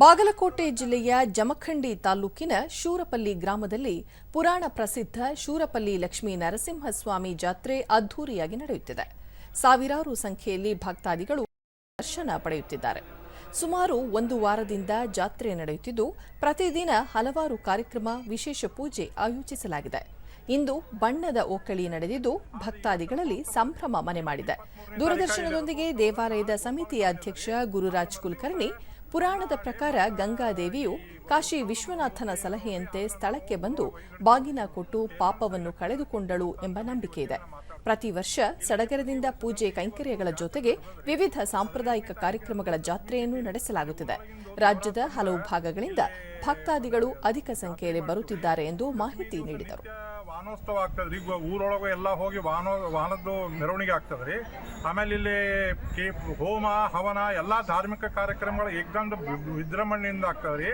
ಬಾಗಲಕೋಟೆ ಜಿಲ್ಲೆಯ ಜಮಖಂಡಿ ತಾಲೂಕಿನ ಶೂರಪಲ್ಲಿ ಗ್ರಾಮದಲ್ಲಿ ಪುರಾಣ ಪ್ರಸಿದ್ಧ ಶೂರಪಲ್ಲಿ ಲಕ್ಷ್ಮೀ ನರಸಿಂಹಸ್ವಾಮಿ ಜಾತ್ರೆ ಅದ್ದೂರಿಯಾಗಿ ನಡೆಯುತ್ತಿದೆ. ಸಾವಿರಾರು ಸಂಖ್ಯೆಯಲ್ಲಿ ಭಕ್ತಾದಿಗಳು ದರ್ಶನ ಪಡೆಯುತ್ತಿದ್ದಾರೆ. ಸುಮಾರು ಒಂದು ವಾರದಿಂದ ಜಾತ್ರೆ ನಡೆಯುತ್ತಿದ್ದು, ಪ್ರತಿದಿನ ಹಲವಾರು ಕಾರ್ಯಕ್ರಮ, ವಿಶೇಷ ಪೂಜೆ ಆಯೋಜಿಸಲಾಗಿದೆ. ಇಂದು ಬಣ್ಣದ ಒಕ್ಕಳಿ ನಡೆದಿದ್ದು, ಭಕ್ತಾದಿಗಳಲ್ಲಿ ಸಂಭ್ರಮ ಮನೆ ಮಾಡಿದೆ. ದೂರದರ್ಶನದೊಂದಿಗೆ ದೇವಾಲಯದ ಸಮಿತಿಯ ಅಧ್ಯಕ್ಷ ಗುರುರಾಜ್ ಕುಲಕರ್ಣಿ, ಪುರಾಣದ ಪ್ರಕಾರ ಗಂಗಾದೇವಿಯು ಕಾಶಿ ವಿಶ್ವನಾಥನ ಸಲಹೆಯಂತೆ ಸ್ಥಳಕ್ಕೆ ಬಂದು ಬಾಗಿನ ಕೊಟ್ಟು ಪಾಪವನ್ನು ಕಳೆದುಕೊಂಡಳು ಎಂಬ ನಂಬಿಕೆ ಇದೆ. ಪ್ರತಿ ವರ್ಷ ಸಡಗರದಿಂದ ಪೂಜೆ ಕೈಂಕರ್ಯಗಳ ಜೊತೆಗೆ ವಿವಿಧ ಸಾಂಪ್ರದಾಯಿಕ ಕಾರ್ಯಕ್ರಮಗಳ ಜಾತ್ರೆಯನ್ನು ನಡೆಸಲಾಗುತ್ತಿದೆ. ರಾಜ್ಯದ ಹಲವು ಭಾಗಗಳಿಂದ ಭಕ್ತಾದಿಗಳು ಅಧಿಕ ಸಂಖ್ಯೆಯಲ್ಲಿ ಬರುತ್ತಿದ್ದಾರೆ ಎಂದು ಮಾಹಿತಿ ನೀಡಿದರು. ವಾಹನೋತ್ಸವ ಆಗ್ತದ್ರಿ ಈಗ ಊರೊಳಗೆ ಎಲ್ಲ ಹೋಗಿ ವಾಹನ ವಾಹನದ್ದು ಮೆರವಣಿಗೆ ಆಗ್ತದ್ರಿ ಆಮೇಲೆ ಇಲ್ಲಿ ಹೋಮ, ಹವನ, ಎಲ್ಲ ಧಾರ್ಮಿಕ ಕಾರ್ಯಕ್ರಮಗಳು ಏಕದಮ್ ವಿಜೃಂಭಣೆಯಿಂದ ಆಗ್ತದ್ರಿ